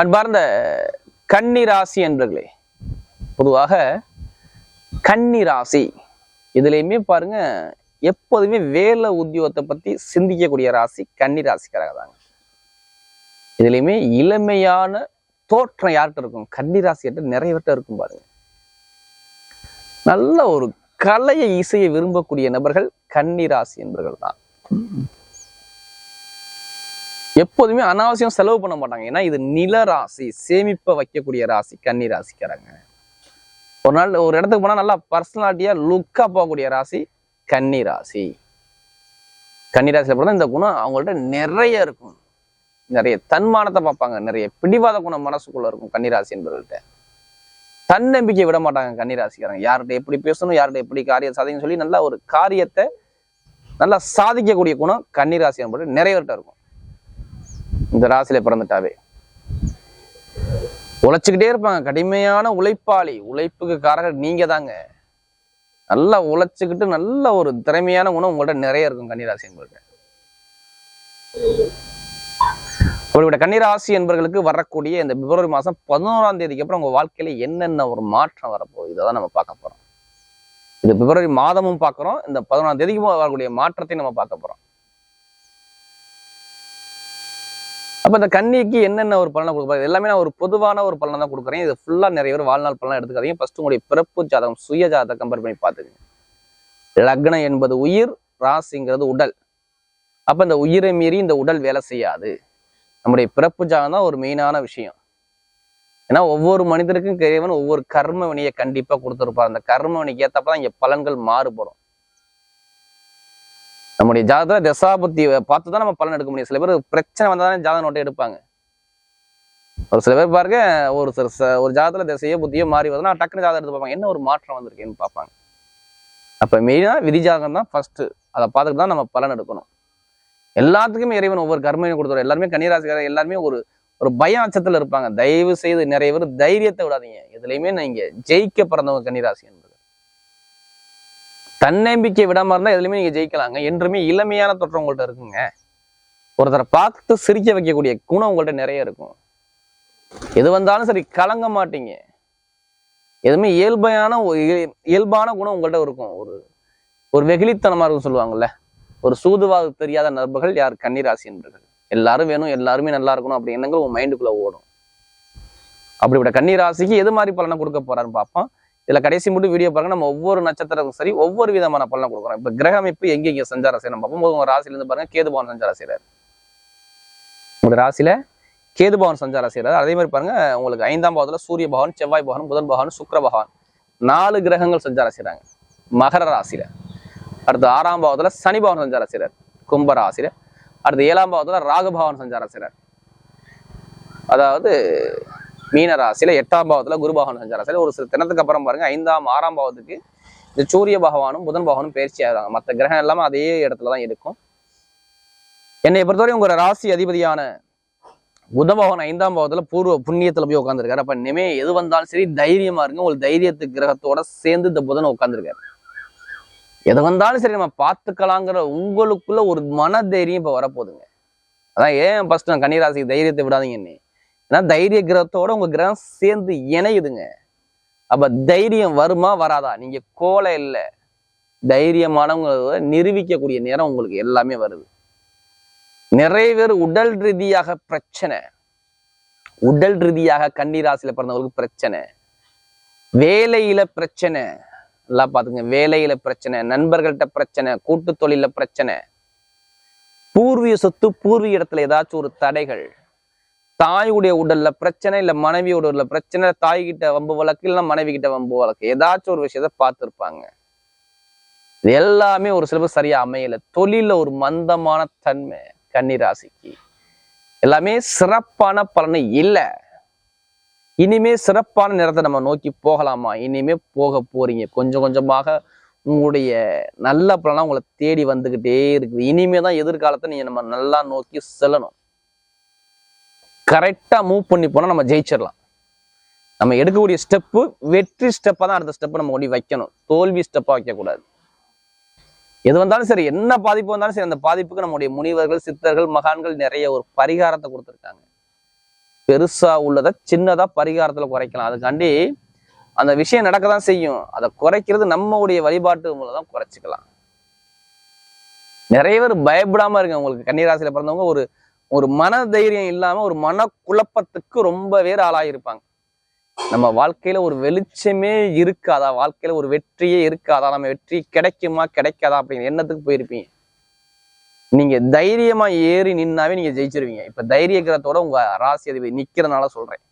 அன்பார்ந்த கன்னி ராசி என்பர்களே பொதுவாக கன்னி ராசி இதுலயுமே பாருங்க எப்போதுமே வேலை உத்தியோகத்தை பத்தி சிந்திக்கக்கூடிய ராசி கன்னி ராசிக்காரங்க தாங்க. இதுலயுமே இளமையான தோற்றம் யார்கிட்ட இருக்கும்? கன்னி ராசிகிட்ட நிறைய இருக்கும் பாருங்க. நல்ல ஒரு கலையை இசையை விரும்பக்கூடிய நபர்கள் கன்னி ராசி என்பர்கள் தான். எப்போதுமே அனாவசியம் செலவு பண்ண மாட்டாங்க. ஏன்னா இது நில ராசி சேமிப்பை வைக்கக்கூடிய ராசி கன்னி ராசிக்காரங்க. ஒரு நாள் ஒரு இடத்துக்கு போனால் நல்லா பர்சனாலிட்டியாக லுக்காக போகக்கூடிய ராசி கன்னி ராசி. கன்னி ராசியில் பிறந்தா இந்த குணம் அவங்கள்ட்ட நிறைய இருக்கும். நிறைய தன்மானத்தை பார்ப்பாங்க. நிறைய பிடிவாத குணம் மனசுக்குள்ள இருக்கும் கன்னிராசி என்பவர்கள்ட்ட. தன்னம்பிக்கை விட மாட்டாங்க கன்னிராசிக்காரங்க யார்கிட்ட எப்படி பேசணும் யார்கிட்ட எப்படி காரியம் சாதிக்கணும் சொல்லி நல்லா ஒரு காரியத்தை நல்லா சாதிக்கக்கூடிய குணம் கன்னிராசி என்பது நிறையவர்கிட்ட இருக்கும். இந்த ராசியில பிறந்துட்டாவே. உழைச்சிக்கிட்டே இருப்பாங்க. கடுமையான உழைப்பாளி. உழைப்புக்கு காரகர் நீங்க தாங்க நல்லா உழைச்சிக்கிட்டு நல்ல ஒரு திறமையான குணம் உங்கள்கிட்ட நிறைய இருக்கும் கன்னிராசி என்பவர்கிட்ட அவர்களோட கன்னிராசி என்பவர்களுக்கு வரக்கூடிய இந்த பிப்ரவரி மாசம் பதினோராம் தேதிக்கு அப்புறம் உங்க வாழ்க்கையில என்னென்ன ஒரு மாற்றம் வரப்போகுது? இதை தான் நம்ம பார்க்க போறோம். இது பிப்ரவரி மாதமும் பார்க்குறோம். இந்த பதினொன்றாம் தேதிக்கு வரக்கூடிய மாற்றத்தை நம்ம பார்க்க போறோம். அப்ப இந்த கன்னிக்கு என்னென்ன ஒரு பலனை கொடுப்பாரு எல்லாமே நான் ஒரு பொதுவான ஒரு பலனை தான் கொடுக்குறேன். இது ஃபுல்லா நிறைய பேர் வாழ்நாள் பலனை எடுத்துக்காதீங்க. ஃபஸ்ட்டு உங்களுடைய பிறப்பு ஜாதகம் சுய ஜாதகம் கம்பேர் பண்ணி பார்த்துக்கங்க. லக்னம் என்பது உயிர் ராசிங்கிறது உடல். அப்ப இந்த உயிரை மீறி இந்த உடல் வேலை செய்யாது. நம்முடைய பிறப்பு ஜாதகம் தான் ஒரு மெயினான விஷயம். ஏன்னா ஒவ்வொரு மனிதருக்கும் இறைவன் ஒவ்வொரு கர்ம வினையை கண்டிப்பா கொடுத்துருப்பார். அந்த கர்ம வினைக்கு ஏத்தப்பதான் இங்கே பலன்கள் மாறுபடும். நம்முடைய ஜாதகத்துல தசாபுத்தி பார்த்து தான் நம்ம பலன் எடுக்க முடியும். சில பேர் பிரச்சனை வந்தால் தானே ஜாதக நோட்டை எடுப்பாங்க. ஒரு சில பேர் பாருங்க ஒரு சில ச- ஒரு ஜாதகத்துல திசையோ புத்தியோ மாறி வருதுன்னா டக்குனு ஜாதகம் எடுத்து பார்ப்பாங்க. என்ன ஒரு மாற்றம் வந்திருக்கேன்னு பார்ப்பாங்க. அப்போ மெயினா விதி ஜாதகம் தான் ஃபர்ஸ்ட் அதை பார்த்துட்டு தான் நம்ம பலன் எடுக்கணும். எல்லாத்துக்குமே இறைவன் ஒவ்வொரு கர்மையும் கொடுத்துரும் எல்லாருமே கன்னிராசிக்காரர் எல்லாருமே ஒரு ஒரு பய அச்சத்துல இருப்பாங்க. தயவு செய்து நிறைய பேர் தைரியத்தை விடாதீங்க. எதுலையுமே நீங்கள் ஜெயிக்க பிறந்தவங்க கன்னிராசி என்று தன்னம்பிக்கை விடாம இருந்தா எதுலையுமே நீங்க ஜெயிக்கலாங்க. என்றுமே இளமையான தோற்றம் உங்கள்ட்ட இருக்குங்க. ஒருத்தரை பார்த்து சிரிக்க வைக்கக்கூடிய குணம் உங்கள்ட்ட நிறைய இருக்கும். எது வந்தாலும் சரி கலங்க மாட்டீங்க. எதுவுமே இயல்பையான இயல்பான குணம் உங்கள்கிட்ட இருக்கும். ஒரு ஒரு வெகுளித்தனமா இருக்கும் சொல்லுவாங்கல்ல. ஒரு சூதுவாது தெரியாத நபர்கள் யார்? கன்னிராசி என்பர்கள். எல்லாரும் வேணும் எல்லாருமே நல்லா இருக்கணும் அப்படி எண்ணங்கள் உங்கள் மைண்டுக்குள்ள ஓடும். அப்படிப்பட்ட கன்னிராசிக்கு எது மாதிரி பலனை கொடுக்க போறாருன்னு பார்ப்போம். இதுல கடைசி மட்டும் வீடியோ பாருங்க. நம்ம ஒவ்வொரு நட்சத்திரத்துக்கும் சரி ஒவ்வொரு விதமான பலனை கொடுக்குறோம். இப்ப கிரக அமைப்பு எங்க எங்க சஞ்சாரம் செய்யணும் பார்ப்போம். உங்க ராசியில இருந்து பாருங்க. கேதுபவன் சஞ்சாரம் செய்யறாரு உங்க ராசியில கேதுபவன் சஞ்சாரம் செய்யறாரு அதே மாதிரி பாருங்க. உங்களுக்கு ஐந்தாம் பாவத்துல சூரிய பகவான் செவ்வாய் பகவான் புதன் பகவான் சுக்கர பகவான். நாலு கிரகங்கள் சஞ்சாரம் செய்றாங்க மகர ராசியில. அடுத்து ஆறாம் பாவத்துல சனி பவன் சஞ்சாரம் செய்றார் கும்ப ராசியில. அடுத்து ஏழாம் பாவத்துல ராகுபவன் சஞ்சாரம் செய்றார் அதாவது மீனராசியில எட்டாம் பாவத்துல குரு பகவான் சஞ்சாரம் ஒரு சில தினத்துக்கு அப்புறம் பாருங்க ஐந்தாம் ஆறாம் பாவத்துக்கு இந்த சூரிய பகவானும் புதன் பகவானும் பயிற்சி ஆகிறாங்க மற்ற கிரகம் எல்லாமே அதே இடத்துல தான் இருக்கும். என்னை பொறுத்தவரை உங்க ராசி அதிபதியான புத பகவான் ஐந்தாம் பாவத்துல பூர்வ புண்ணியத்துல போய் உட்காந்துருக்காரு அப்ப இனிமே எது வந்தாலும் சரி தைரியமா இருங்க. ஒரு தைரியத்து கிரகத்தோட சேர்ந்து இந்த புதன் உட்காந்துருக்காரு எது வந்தாலும் சரி நம்ம பார்த்துக்கலாங்கிற உங்களுக்குள்ள ஒரு மன தைரியம் இப்ப வரப்போகுதுங்க. அதான் ஏன் ஃபர்ஸ்ட் நான் கன்னிராசிக்கு தைரியத்தை விடாதீங்கன்னு ஏன்னா தைரிய கிரகத்தோட உங்க கிரகம் சேர்ந்து இணையுதுங்க. அப்ப தைரியம் வருமா வராதா? நீங்க கோலை இல்லை. தைரியமானவங்க நிரூபிக்கக்கூடிய நேரம் உங்களுக்கு எல்லாமே வருது. நிறைய பேர் உடல் ரீதியாக பிரச்சனை. உடல் ரீதியாக கண்ணீராசியில பிறந்தவங்களுக்கு பிரச்சனை. வேலையில பிரச்சனை. எல்லாம் பாத்துங்க வேலையில பிரச்சனை நண்பர்கள்ட்ட பிரச்சனை கூட்டு தொழில பிரச்சனை. பூர்வீக சொத்து பூர்வீக இடத்துல ஏதாச்சும் ஒரு தடைகள். தாயுடைய உடல்ல பிரச்சனை இல்ல மனைவியோட உடல்ல பிரச்சனை தாய் கிட்ட வம்பு வழக்கு இல்லைன்னா மனைவி கிட்ட வம்பு வழக்கு. ஏதாச்சும் ஒரு விஷயத்த பார்த்துருப்பாங்க. இது எல்லாமே ஒரு சிலபஸ் சரியா அமையல. தொழில ஒரு மந்தமான தன்மை கன்னிராசிக்கு. எல்லாமே சிறப்பான பலனை இல்லை. இனிமே சிறப்பான நேரத்தை நம்ம நோக்கி போகலாமா? இனிமே போக போறீங்க. கொஞ்சம் கொஞ்சமாக உங்களுடைய நல்ல பலனா உங்களை தேடி வந்துகிட்டே இருக்குது. இனிமே தான் எதிர்காலத்தை நீங்க நம்ம நல்லா நோக்கி செல்லணும். கரெக்டா மூவ் பண்ணி போனா நம்ம ஜெயிச்சிடலாம் நம்ம எடுக்கக்கூடிய ஸ்டெப்பு வெற்றி ஸ்டெப்பாக தான் அடுத்த ஸ்டெப்பை நம்ம கொண்டு வைக்கணும். தோல்வி ஸ்டெப்பா வைக்கக்கூடாது. எது வந்தாலும் சரி என்ன பாதிப்பு வந்தாலும் சரி அந்த பாதிப்புக்கு நம்முடைய முனிவர்கள் சித்தர்கள் மகான்கள் நிறைய ஒரு பரிகாரத்தை கொடுத்துருக்காங்க. பெருசா உள்ளதை சின்னதா பரிகாரத்துல குறைக்கலாம். அதுக்காண்டி அந்த விஷயம் நடக்க தான் செய்யும். அதை குறைக்கிறது நம்மளுடைய வழிபாட்டு மூலம் தான் குறைச்சிக்கலாம். நிறைய பேர் பயப்படாம இருங்க. உங்களுக்கு கன்னிராசியில பிறந்தவங்க ஒரு ஒரு மன தைரியம் இல்லாம ஒரு மன குழப்பத்துக்கு ரொம்ப பேர் ஆளாயிருப்பாங்க நம்ம வாழ்க்கையில ஒரு வெளிச்சமே இருக்காதா? வாழ்க்கையில ஒரு வெற்றியே இருக்காதா? நம்ம வெற்றி கிடைக்குமா? கிடைக்காதா? அப்படிங்கிற எண்ணத்துக்கு போயிருப்பீங்க. நீங்க தைரியமா ஏறி நின்னாவே நீங்க ஜெயிச்சிருவீங்க. இப்ப தைரியக்கிறதோட உங்க ராசி அதிபதி நிக்கிறதுனால சொல்றேன்.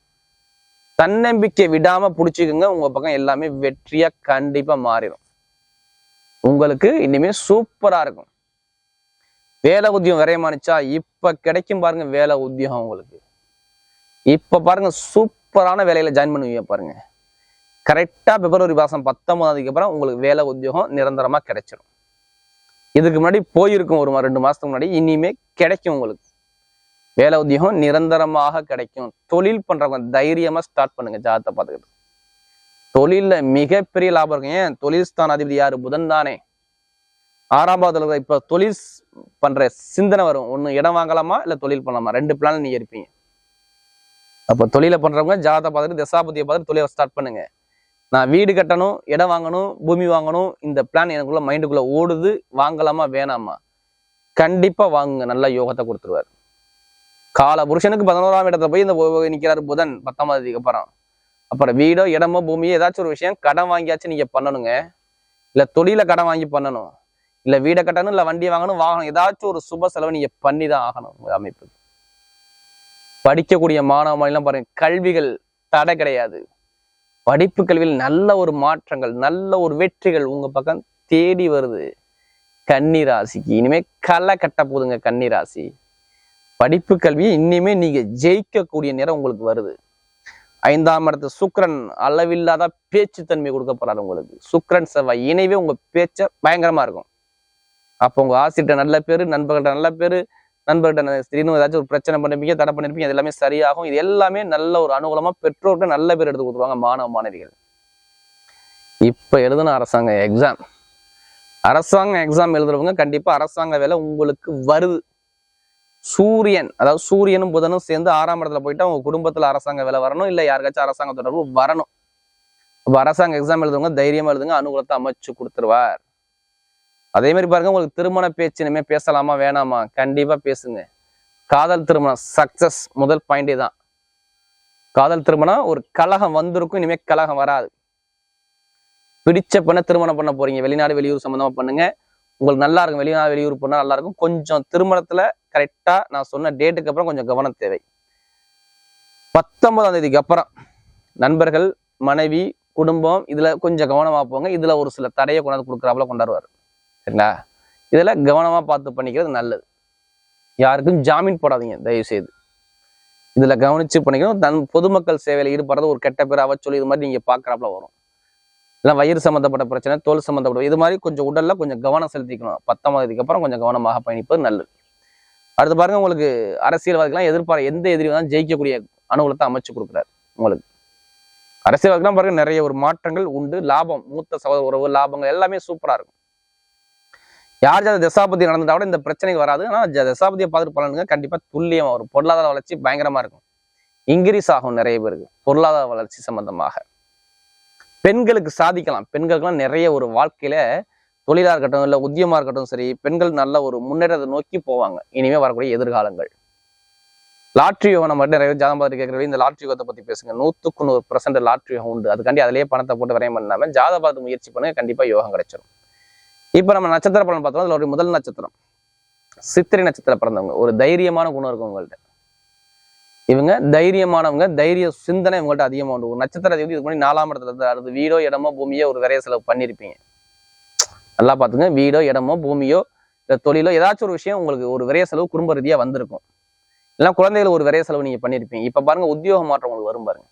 தன்னம்பிக்கை விடாம புடிச்சுக்கோங்க. உங்க பக்கம் எல்லாமே வெற்றியா கண்டிப்பா மாறிடும். உங்களுக்கு இனிமே சூப்பரா இருக்கும். வேலை உத்தியோகம் விரையமானுச்சா இப்ப கிடைக்கும் பாருங்க வேலை உத்தியோகம் உங்களுக்கு. இப்போ பாருங்க சூப்பரான வேலையில ஜாயின் பண்ணுவீங்க பாருங்க. கரெக்டாக பிப்ரவரி மாதம் பத்தொன்பதாம் அப்புறம் உங்களுக்கு வேலை உத்தியோகம் நிரந்தரமா கிடைச்சிடும் இதுக்கு முன்னாடி போயிருக்கும் ஒரு ரெண்டு மாசத்துக்கு முன்னாடி இனிமே கிடைக்கும் உங்களுக்கு. வேலை உத்தியோகம் நிரந்தரமாக கிடைக்கும். தொழில் பண்றவங்க தைரியமா ஸ்டார்ட் பண்ணுங்க ஜாதத்தை பார்த்துக்கிட்டு. தொழிலில் மிகப்பெரிய லாபம் இருக்கும். ஏன்? தொழில் ஸ்தானாதிபதி யார்? புதன் தானே. ஆறாம் பாவத்துல இப்போ தொழில் பண்ணுற பண்ற சிந்தனை வரும். ஒண்ணு இடம் வாங்கலாமா? இல்ல தொழில் பண்ணலாமா? ரெண்டு பிளான் நீங்க இருப்பீங்க அப்போ தொழிலை பண்றவங்க ஜாதகத்தை பார்த்துட்டு தசாபதியை பார்த்துட்டு தொழிலை ஸ்டார்ட் பண்ணுங்க. நான் வீடு கட்டணும் இடம் வாங்கணும் பூமி வாங்கணும் இந்த பிளான் எனக்குள்ள மைண்டுக்குள்ள ஓடுது. வாங்கலாமா? வேணாமா? கண்டிப்பா வாங்குங்க. நல்ல யோகத்தை கொடுத்துருவாரு. கால புருஷனுக்கு பதினோராம் இடத்துல போய் இந்த நிற்கிறார் புதன் பத்தாம் தேதிக்கு அப்புறம். அப்புறம் வீடோ இடமோ பூமியோ ஏதாச்சும் ஒரு விஷயம் கடன் வாங்கியாச்சும் நீங்க பண்ணணுங்க. இல்ல தொழில கடன் வாங்கி பண்ணணும். இல்லை வீடை கட்டணும் இல்லை வண்டி வாங்கணும் வாங்கணும் ஏதாச்சும் ஒரு சுப செலவு நீங்க பண்ணி தான் ஆகணும் உங்க அமைப்பு. படிக்கக்கூடிய மாணவ மாநிலம் பாருங்க கல்விகள் தடை கிடையாது. படிப்பு கல்வியில் நல்ல ஒரு மாற்றங்கள் நல்ல ஒரு வெற்றிகள் உங்க பக்கம் தேடி வருது. கன்னிராசிக்கு இனிமே களை கட்ட போதுங்க கன்னிராசி. படிப்பு கல்வியை இனிமே நீங்க ஜெயிக்கக்கூடிய நேரம் உங்களுக்கு வருது. ஐந்தாம் இடத்து சுக்ரன் அளவில்லாத பேச்சுத்தன்மை கொடுக்க போறாரு உங்களுக்கு. சுக்கிரன் செவ்வாய் இணைவே உங்க பேச்ச பயங்கரமா இருக்கும். அப்போ உங்க ஆசிரியர் நல்ல பேர் நண்பர்கள்ட்ட நல்ல பேரு நண்பர்கிட்ட திடீர்னு ஏதாச்சும் ஒரு பிரச்சனை பண்ணிருப்பீங்க தடை பண்ணிருப்பீங்க அது எல்லாமே சரியாகும். இது எல்லாமே நல்ல ஒரு அனுகூலமா பெற்றோர்கிட்ட நல்ல பேர் எடுத்து கொடுத்துருவாங்க மாணவ மாணவிகள். இப்போ எழுதின அரசாங்க எக்ஸாம் அரசாங்க எக்ஸாம் எழுதுறவங்க கண்டிப்பா அரசாங்க வேலை உங்களுக்கு வருது. சூரியன் அதாவது சூரியனும் புதனும் சேர்ந்து ஆறாம் இடத்துல போயிட்டா உங்க குடும்பத்துல அரசாங்க வேலை வரணும் இல்லை யாருக்காச்சும் அரசாங்க தொடர்பு வரணும். அப்ப அரசாங்க எக்ஸாம் எழுதுறவங்க தைரியமா எழுதுங்க அனுகூலத்தை அமைச்சு கொடுத்துருவார். அதே மாதிரி பாருங்க உங்களுக்கு திருமண பேச்சு இனிமே பேசலாமா வேணாமா? கண்டிப்பா பேசுங்க. காதல் திருமணம் சக்சஸ் முதல் பாயிண்டே தான். காதல் திருமணம் ஒரு கலகம் வந்திருக்கும் இனிமே கலகம் வராது. பிடிச்ச பண்ண திருமணம் பண்ண போறீங்க வெளிநாடு வெளியூர் சம்பந்தமா பண்ணுங்க. உங்களுக்கு நல்லா இருக்கும் வெளிநாடு வெளியூர் போனால் நல்லா இருக்கும். கொஞ்சம் திருமணத்துல கரெக்டா நான் சொன்ன டேட்டுக்கு அப்புறம் கொஞ்சம் கவனம் தேவை. பத்தொன்பதாம் தேதிக்கு அப்புறம் நண்பர்கள் மனைவி குடும்பம் இதுல கொஞ்சம் கவனமா போங்க. இதுல ஒரு சில தடையை கொண்டாந்து கொடுக்குறாப்புல கொண்டாடுவார். சரிங்களா? இதெல்லாம் கவனமா பார்த்து பண்ணிக்கிறது நல்லது. யாருக்கும் ஜாமீன் போடாதீங்க தயவு செய்து இதுல கவனிச்சு பண்ணிக்கணும். தன் பொதுமக்கள் சேவையில் ஈடுபடுறது ஒரு கெட்ட பேர் அவ சொல்லி இது மாதிரி நீங்க பாக்குறாப்புல வரும். இல்லை வயிறு சம்மந்தப்பட்ட பிரச்சனை தோல் சம்மந்தப்பட்ட இது மாதிரி கொஞ்சம் உடல்ல கொஞ்சம் கவனம் செலுத்திக்கணும். பத்தாம் தேதிக்கு அப்புறம் கொஞ்சம் கவனமாக பயணிப்பது நல்லது. அடுத்து பாருங்க உங்களுக்கு அரசியல்வாதிகள்லாம் எதிர்பார எந்த எதிரி தான் ஜெயிக்கக்கூடிய அனுகூலத்தை அமைச்சு கொடுக்குறாரு உங்களுக்கு. அரசியல்வாதிகள்லாம் பாருங்க நிறைய ஒரு மாற்றங்கள் உண்டு. லாபம் மூத்த சகோதர உறவு லாபங்கள் எல்லாமே சூப்பரா இருக்கும். யார் ஜாத தசாபதி நடந்துட்டா கூட இந்த பிரச்சனைக்கு வராது. ஆனால் தசாபதியை பார்த்துட்டு பலனுங்க கண்டிப்பா துல்லியமாக வரும் பொருளாதார வளர்ச்சி பயங்கரமா இருக்கும். இன்க்ரீஸ் ஆகும் நிறைய பேருக்கு பொருளாதார வளர்ச்சி சம்பந்தமாக. பெண்களுக்கு சாதிக்கலாம். பெண்களுக்கெல்லாம் நிறைய ஒரு வாழ்க்கையில தொழிலா இருக்கட்டும் இல்ல உத்தியமா இருக்கட்டும் சரி பெண்கள் நல்ல ஒரு முன்னேற்றத்தை நோக்கி போவாங்க. இனிமே வரக்கூடிய எதிர்காலங்கள். லாட்ரி யோகம் நம்ம நிறைய ஜாதகம் பார்த்து கேட்கறது இந்த லாட்ரி யோகத்தை பத்தி பேசுங்க. நூத்துக்கு நூறு பர்சன்ட் லாட்ரி யோகம் உண்டு. அதுக்காண்டி அதிலேயே பணத்தை போட்டு விரயம் பண்ணாமல் ஜாதக பார்த்து முயற்சி பண்ணுங்க கண்டிப்பா யோகம் கிடைச்சிடும் இப்ப நம்ம நட்சத்திர பலன் பார்த்தோம் அதில் ஒரு முதல் நட்சத்திரம். சித்திரை நட்சத்திரம் பிறந்தவங்க. ஒரு தைரியமான குணம் இருக்கும் உங்கள்ட்ட. இவங்க தைரியமானவங்க தைரிய சிந்தனை இவங்கள்ட்ட அதிகமா உண்டு. ஒரு நட்சத்திர தேதி இதுக்கு முன்னாடி நாலாம் இடத்துல இருந்து அடுத்து வீடோ இடமோ பூமியோ ஒரு விரைய செலவு பண்ணியிருப்பீங்க நல்லா பார்த்துங்க. வீடோ இடமோ பூமியோ இல்லை தொழிலோ ஏதாச்சும் ஒரு விஷயம் உங்களுக்கு ஒரு விரைய செலவு குடும்ப ரீதியாக வந்திருக்கும். இல்லைன்னா குழந்தைகள் ஒரு விரைய செலவு நீங்க பண்ணியிருப்பீங்க இப்ப பாருங்க உத்தியோக மாற்றம் உங்களுக்கு வரும் பாருங்க.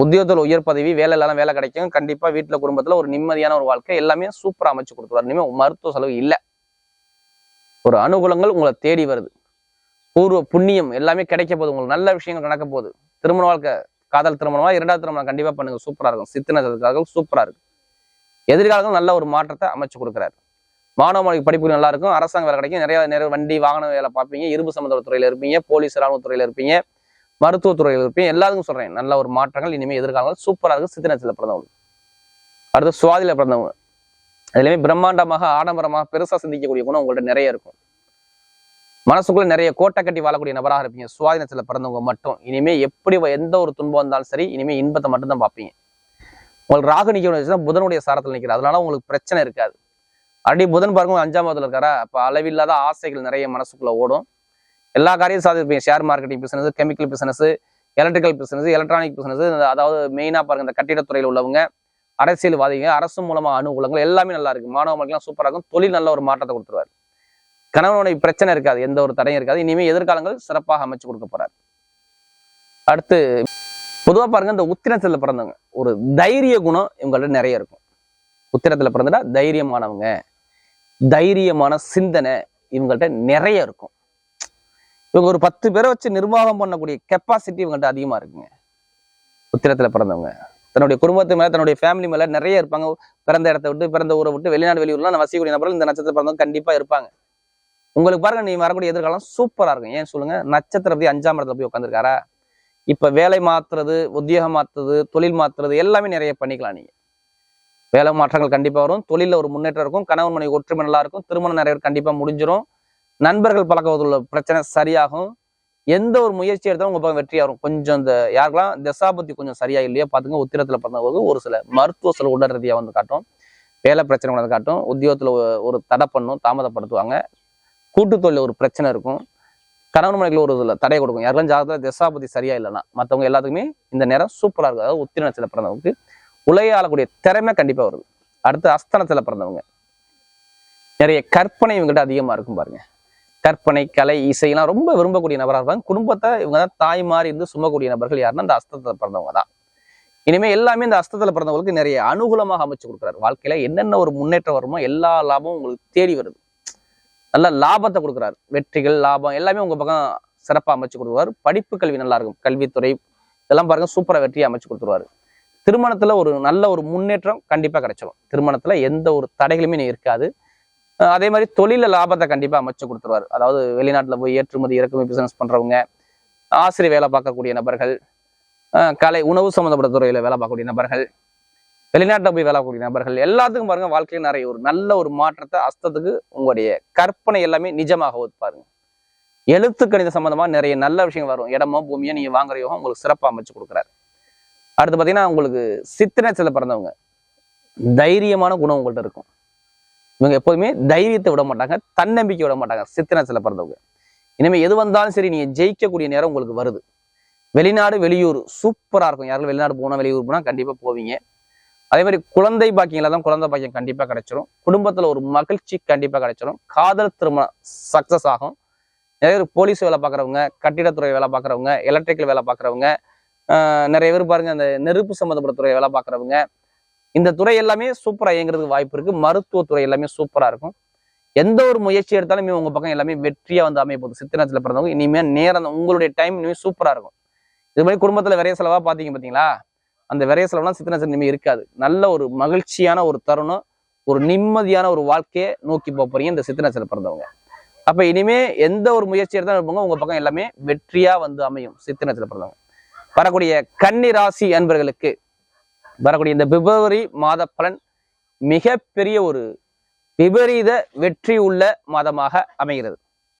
உத்தியோகத்தில் உயர் பதவி வேலை இல்லாம வேலை கிடைக்கும். கண்டிப்பாக வீட்டில் குடும்பத்துல ஒரு நிம்மதியான ஒரு வாழ்க்கை எல்லாமே சூப்பரா அமைச்சு கொடுத்துருவார். இனிமேல் மருத்துவ செலவு இல்லை. ஒரு அனுகூலங்கள் உங்களை தேடி வருது. பூர்வ புண்ணியம் எல்லாமே கிடைக்க போகுது. உங்களுக்கு நல்ல விஷயங்கள் நடக்க போகுது. திருமண வாழ்க்கை காதல் திருமணமாக இரண்டாவது திருமணம் கண்டிப்பாக பண்ணுங்க. சூப்பராக இருக்கும். சித்தனத்துக்காக சூப்பரா இருக்கும் எதிர்காலங்கள் நல்ல ஒரு மாற்றத்தை அமைச்சு கொடுக்குறாரு. மாணவ மொழி படிப்பு நல்லா இருக்கும். அரசாங்க வேலை கிடைக்கும். நிறைய நிறைய வண்டி வாகன வேலை பார்ப்பீங்க. இரும்பு சம்பந்த துறையில் இருப்பீங்க. போலீஸ் ராணுவ இருப்பீங்க. மருத்துவத்துறையில் இருப்பேன். எல்லாத்துக்கும் சொல்றேன். நல்ல ஒரு மாற்றங்கள் இனிமேல் எதிர்காலங்கள் சூப்பராக இருக்கு. சித்திரத்தில் பிறந்தவங்க. அடுத்து சுவாதியில பிறந்தவங்க. அதுலேயுமே பிரம்மாண்டமாக ஆடம்பரமாக பெருசா சிந்திக்கக்கூடிய குணம் உங்கள்ட்ட நிறைய இருக்கும். மனசுக்குள்ள நிறைய கோட்டை கட்டி வாழக்கூடிய நபராக இருப்பீங்க. சுவாதினத்தில் பிறந்தவங்க மட்டும். இனிமே எப்படி எந்த ஒரு துன்பம் வந்தாலும் சரி இனிமே இன்பத்தை மட்டும் தான் பார்ப்பீங்க. உங்களுக்கு ராகு நிக்கணும் புதனுடைய சாரத்தில் நிற்கிறது அதனால உங்களுக்கு பிரச்சனை இருக்காது. அடி புதன் பாருங்க அஞ்சாம் பாவத்துல இருக்காரா? அப்ப அளவில்லாத ஆசைகள் நிறைய மனசுக்குள்ள ஓடும். எல்லா காரியம் சாதிப்பீங்க. Share marketing business chemical business electrical business electronic business அதாவது மெயினா பாருங்க இந்த கட்டிடத்துறையில் உள்ளவங்க அரசியல்வாதிங்க அரசு மூலமா அனுகூலங்கள் எல்லாமே நல்லா இருக்கு. மாணவ மக்கள்லாம் சூப்பராக இருக்கும். தொழில் நல்ல ஒரு மாற்றத்தை கொடுத்துருவாரு. கணவனுடைய பிரச்சனை இருக்காது எந்த ஒரு தடையும் இருக்காது. இனிமேல் எதிர்காலங்கள் சிறப்பாக அமைச்சு கொடுக்க போறாரு. அடுத்து பொதுவா பாருங்க இந்த உத்திரத்தில் பிறந்தவங்க ஒரு தைரிய குணம் இவங்கள்ட்ட நிறைய இருக்கும். உத்திரத்தில் பிறந்துட்டா தைரியமானவங்க தைரியமான சிந்தனை இவங்கள்ட்ட நிறைய இருக்கும். இவங்க ஒரு பத்து பேரை வச்சு நிர்வாகம் பண்ணக்கூடிய கெப்பாசிட்டி இவங்கள்ட்ட அதிகமாக இருக்குங்க. உத்திரத்தில் பிறந்தவங்க. தன்னுடைய குடும்பத்து மேலே தன்னுடைய ஃபேமிலி மேலே நிறைய இருப்பாங்க. பிறந்த இடத்த விட்டு பிறந்த ஊரை விட்டு வெளிநாடு வெளியூர்லாம் நான் வசிக்கக்கூடிய நபர்கள் இந்த நட்சத்திரம் பிறந்தவங்க கண்டிப்பாக இருப்பாங்க. உங்களுக்கு பாருங்க நீ வரக்கூடிய எதிர்காலம் சூப்பராக இருக்கும். ஏன் சொல்லுங்க? நட்சத்திரம் போய் அஞ்சாம் இடத்துல போய் உட்காந்துருக்காரா இப்போ வேலை மாத்துறது உத்தியோகம் மாத்துறது தொழில் மாத்துறது எல்லாமே நிறைய பண்ணிக்கலாம் நீங்கள் வேலை மாற்றங்கள் கண்டிப்பாக வரும். தொழிலில் ஒரு முன்னேற்றம் இருக்கும். கணவன் மனைவி ஒற்றுமை நல்லா இருக்கும். திருமணம் நிறைய பேர் முடிஞ்சிடும் நண்பர்கள் பழக்கத்தில் உள்ள பிரச்சனை சரியாகும். எந்த ஒரு முயற்சி எடுத்தாலும் உங்க பக்கம் வெற்றியா வரும். கொஞ்சம் இந்த யாருக்கெல்லாம் தசாபத்தி கொஞ்சம் சரியா இல்லையா பாத்துங்க உத்திரத்துல பிறந்தவங்களுக்கு ஒரு சில மருத்துவ சில உடல் ரீதியாக வந்து காட்டும். வேலை பிரச்சனை வந்து காட்டும். உத்தியோகத்துல ஒரு தடை பண்ணும் தாமதப்படுத்துவாங்க. கூட்டு தொழில ஒரு பிரச்சனை இருக்கும். கணவன் மனைவிகள் ஒரு இதில் தடை கொடுக்கும். யாரெல்லாம் ஜாதகத்துல தசாபதி சரியா இல்லைன்னா மற்றவங்க எல்லாத்துக்குமே இந்த நேரம் சூப்பரா இருக்கும். அதாவது உத்திர நட்சத்திரத்துல பிறந்தவங்களுக்கு உலையாளக்கூடிய திறமை கண்டிப்பா வருது. அடுத்து அஸ்தனத்தில் பிறந்தவங்க. நிறைய கற்பனை இவங்ககிட்ட அதிகமா இருக்கும் பாருங்க. கற்பனை கலை இசையெல்லாம் ரொம்ப விரும்பக்கூடிய நபராக இருப்பாங்க. குடும்பத்தை இவங்க தான் தாய் மாறி இருந்து சுமக்கூடிய நபர்கள் யாருன்னா இந்த அஸ்தத்துல பிறந்தவங்க தான். இனிமே எல்லாமே இந்த அஸ்தத்துல பிறந்தவங்களுக்கு நிறைய அனுகூலமாக அமைச்சு கொடுக்குறாரு. வாழ்க்கையில என்னென்ன ஒரு முன்னேற்றம் வருமோ எல்லா லாபமும் உங்களுக்கு தேடி வருது. நல்ல லாபத்தை கொடுக்குறாரு. வெற்றிகள் லாபம் எல்லாமே உங்க பக்கம் சிறப்பா அமைச்சு கொடுக்குறாரு படிப்பு கல்வி நல்லா இருக்கும். கல்வித்துறை இதெல்லாம் பாருங்க சூப்பரா வெற்றியை அமைச்சு கொடுத்துருவாரு. திருமணத்துல ஒரு நல்ல ஒரு முன்னேற்றம் கண்டிப்பா கிடைச்சிடும் திருமணத்துல எந்த ஒரு தடைகளுமே இருக்காது. அதே மாதிரி தொழில லாபத்தை கண்டிப்பா அமைச்சு கொடுத்துருவாரு. அதாவது வெளிநாட்டுல போய் ஏற்றுமதி இறக்குமதி பிசினஸ் பண்றவங்க ஆசிரியர் வேலை பார்க்கக்கூடிய நபர்கள் கலை உணவு சம்மந்தப்பட்ட துறையில வேலை பார்க்கக்கூடிய நபர்கள் வெளிநாட்டுல போய் வேலை கூடிய நபர்கள் எல்லாத்துக்கும் பாருங்க வாழ்க்கையில் நிறைய ஒரு நல்ல ஒரு மாற்றத்தை அஸ்தத்துக்கு உங்களுடைய கற்பனை எல்லாமே நிஜமாக பாருங்க எழுத்து கணித சம்பந்தமா நிறைய நல்ல விஷயங்கள் வரும். இடமோ பூமியோ நீங்க வாங்குறையோ உங்களுக்கு சிறப்பா அமைச்சு கொடுக்குறாரு. அடுத்து பாத்தீங்கன்னா உங்களுக்கு சித்திரத்தில் பிறந்தவங்க. தைரியமான குணம் உங்கள்கிட்ட இருக்கும். இவங்க எப்போதுமே தைரியத்தை விட மாட்டாங்க தன்னம்பிக்கை விட மாட்டாங்க. சித்திரத்தில் பிறந்தவங்க. இனிமேல் எது வந்தாலும் சரி நீங்க ஜெயிக்கக்கூடிய நேரம் உங்களுக்கு வருது. வெளிநாடு வெளியூர் சூப்பரா இருக்கும். யாரும் வெளிநாடு போனால் வெளியூர் போனால் கண்டிப்பாக போவீங்க. அதே மாதிரி குழந்தை பாக்கியங்கள தான் குழந்தை பாக்கியம் கண்டிப்பாக கிடைச்சிரும். குடும்பத்தில் ஒரு மகிழ்ச்சி கண்டிப்பாக கிடைச்சிரும். காதல் திருமணம் சக்ஸஸ் ஆகும். நிறைய பேர் போலீஸ் வேலை பார்க்குறவங்க கட்டிடத்துறை வேலை பார்க்குறவங்க எலக்ட்ரிக்கல் வேலை பார்க்குறவங்க நிறைய பேர் பாருங்க அந்த நெருப்பு சம்மந்தப்பட்ட துறை வேலை பார்க்குறவங்க இந்த துறை எல்லாமே சூப்பராக இயங்குறதுக்கு வாய்ப்பு இருக்கு. மருத்துவத்துறை எல்லாமே சூப்பராக இருக்கும். எந்த ஒரு முயற்சி எடுத்தாலுமே உங்க பக்கம் எல்லாமே வெற்றியா வந்து அமைய போகுது. சித்திரத்துல பிறந்தவங்க இனிமேல் நேரம் உங்களுடைய டைம் இனிமேல் சூப்பராக இருக்கும். இது மாதிரி குடும்பத்துல விரைய செலவா பாத்தீங்க பாத்தீங்களா? அந்த விரைய செலவுலாம் சித்திரத்தில் இனிமேல் இருக்காது. நல்ல ஒரு மகிழ்ச்சியான ஒரு தருணம் ஒரு நிம்மதியான ஒரு வாழ்க்கையை நோக்கி போக போறீங்க இந்த சித்திரத்துல பிறந்தவங்க. அப்ப இனிமே எந்த ஒரு முயற்சி எடுத்தாலும் இருப்பாங்க உங்க பக்கம் எல்லாமே வெற்றியா வந்து அமையும் சித்திரத்துல பிறந்தவங்க. வரக்கூடிய கன்னி ராசி அன்பர்களுக்கு வரக்கூடிய இந்த பிப்ரவரி மாத பலன் மிகப்பெரிய ஒரு விபரீத வெற்றி உள்ள மாதமாக அமைகிறது.